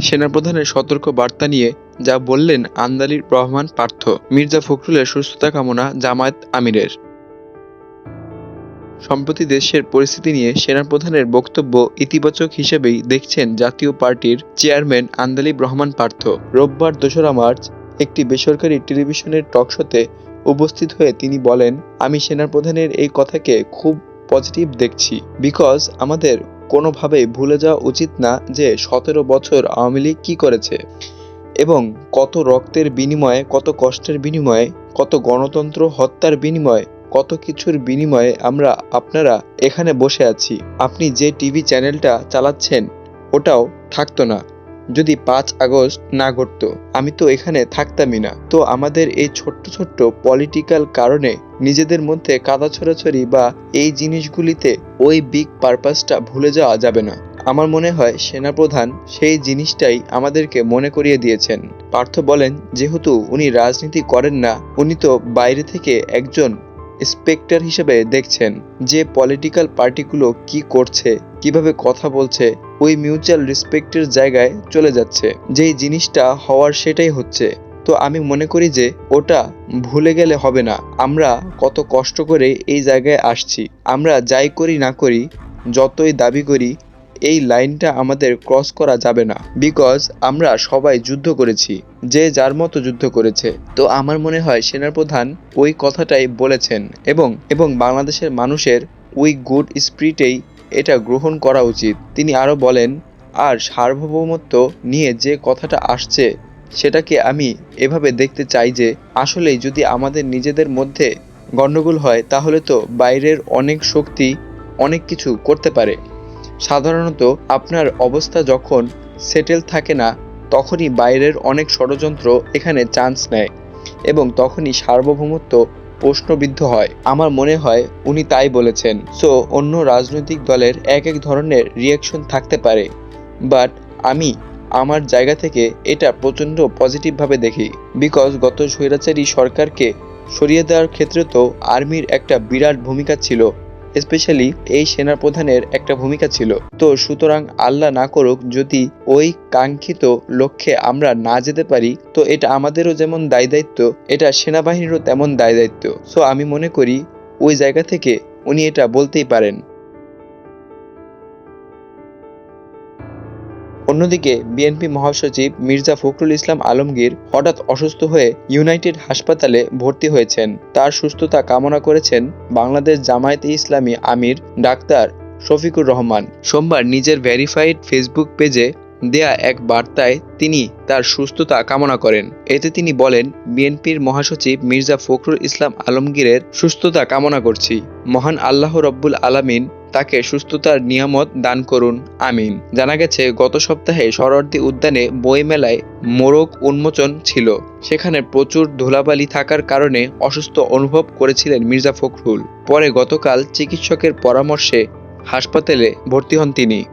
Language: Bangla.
সেনাপ্রধানের সতর্ক বার্তা নিয়ে যা বললেন আন্দালির রহমান পার্থ, মির্জা ফখরুলের সুস্থতা কামনা জামায়াত আমিরের। সম্প্রতি দেশের পরিস্থিতি নিয়ে সেনাপ্রধানের বক্তব্য ইতিবাচক হিসেবেই দেখছেন জাতীয় পার্টির চেয়ারম্যান আন্দালিব রহমান পার্থ। রোববার দোসরা মার্চ একটি বেসরকারি টেলিভিশনের টকশোতে উপস্থিত হয়ে তিনি বলেন, আমি সেনাপ্রধানের এই কথাকে খুব পজিটিভ দেখছি। বিকজ আমাদের কোনোভাবেই ভুলে যাওয়া উচিত না যে সতেরো বছর আওয়ামী লীগ কী করেছে এবং কত রক্তের বিনিময়ে, কত কষ্টের বিনিময়ে, কত গণতন্ত্র হত্যার বিনিময়ে, কত কিছুর বিনিময়ে আমরা, আপনারা এখানে বসে আছি। আপনি যে টিভি চ্যানেলটা চালাচ্ছেন, ওটাও থাকতো না। যদি পাঁচ আগস্ট না ঘটতো, আমি তো এখানে থাকতামই না। তো আমাদের এই ছোট্ট ছোট্ট পলিটিক্যাল কারণে নিজেদের মধ্যে কাদা ছড়াছড়ি বা এই জিনিসগুলিতে ওই বিগ পারপাসটা ভুলে যাওয়া যাবে না। আমার মনে হয় সেনাপ্রধান সেই জিনিসটাই আমাদেরকে মনে করিয়ে দিয়েছেন। পার্থ বলেন, যেহেতু উনি রাজনীতি করেন না, উনি তো বাইরে থেকে একজন স্পেক্টার হিসেবে দেখছেন যে পলিটিক্যাল পার্টিগুলো কি করছে, কীভাবে কথা বলছে ওই মিউচুয়াল রেসপেক্টের জায়গায় চলে যাচ্ছে। যেই জিনিসটা হওয়ার সেটাই হচ্ছে। তো আমি মনে করি যে ওটা ভুলে গেলে হবে না। আমরা কত কষ্ট করে এই জায়গায় আসছি। আমরা যাই করি না করি, যতই দাবি করি, এই লাইনটা আমাদের ক্রস করা যাবে না। বিকজ আমরা সবাই যুদ্ধ করেছি, যে যার মতো যুদ্ধ করেছে। তো আমার মনে হয় সেনাপ্রধান ওই কথাটাই বলেছেন এবং এবং বাংলাদেশের মানুষের ওই গুড স্পিরিটেই এটা গ্রহণ করা উচিত। তিনি আরও বলেন, আর সার্বভৌমত্ব নিয়ে যে কথাটা আসছে, সেটাকে আমি এভাবে দেখতে চাই যে, আসলেই যদি আমাদের নিজেদের মধ্যে গণ্ডগোল হয়, তাহলে তো বাইরের অনেক শক্তি অনেক কিছু করতে পারে। সাধারণত আপনার অবস্থা যখন সেটেল থাকে না, তখনই বাইরের অনেক ষড়যন্ত্র এখানে চান্স নেয় এবং তখনই সার্বভৌমত্ব প্রশ্নবিদ্ধ হয়। আমার মনে হয় উনি তাই বলেছেন। সো অন্য রাজনৈতিক দলের এক এক ধরনের রিয়াকশন থাকতে পারে। বাট আমি আমার জায়গা থেকে এটা প্রচণ্ড পজিটিভভাবে দেখি। বিকজ গত স্বৈরাচারী সরকারকে সরিয়ে দেওয়ার ক্ষেত্রে তো আর্মির একটা বিরাট ভূমিকা ছিল। স্পেশালি এই সেনা প্রধানের একটা ভূমিকা ছিল। তো সুতরাং আল্লাহ না করুক, যদি ওই কাঙ্ক্ষিত লক্ষ্যে আমরা না যেতে পারি, তো এটা আমাদেরও যেমন দায় দায়িত্ব, এটা সেনাবাহিনীরও তেমন দায় দায়িত্ব। সো আমি মনে করি ওই জায়গা থেকে উনি এটা বলতেই পারেন। অন্যদিকে বিএনপি মহাসচিব মির্জা ফখরুল ইসলাম আলমগীর হঠাৎ অসুস্থ হয়ে ইউনাইটেড হাসপাতালে ভর্তি হয়েছেন। তার সুস্থতা কামনা করেছেন বাংলাদেশ জামায়াতে ইসলামী আমির ডাক্তার শফিকুর রহমান। সোমবার নিজের ভেরিফাইড ফেসবুক পেজে দেয়া এক বার্তায় তিনি তার সুস্থতা কামনা করেন। এতে তিনি বলেন, বিএনপির মহাসচিব মির্জা ফখরুল ইসলাম আলমগীরের সুস্থতা কামনা করছি। মহান আল্লাহ রব্বুল আলামিন তাকে সুস্থতার নিয়ামত দান করুন, আমিন। জানা গেছে, গত সপ্তাহে শরণার্থী উদ্যানে বইমেলায় মোরগ উন্মোচন ছিল। সেখানে প্রচুর ধুলাবালি থাকার কারণে অসুস্থ অনুভব করেছিলেন মির্জা ফখরুল। পরে গতকাল চিকিৎসকের পরামর্শে হাসপাতালে ভর্তি হন তিনি।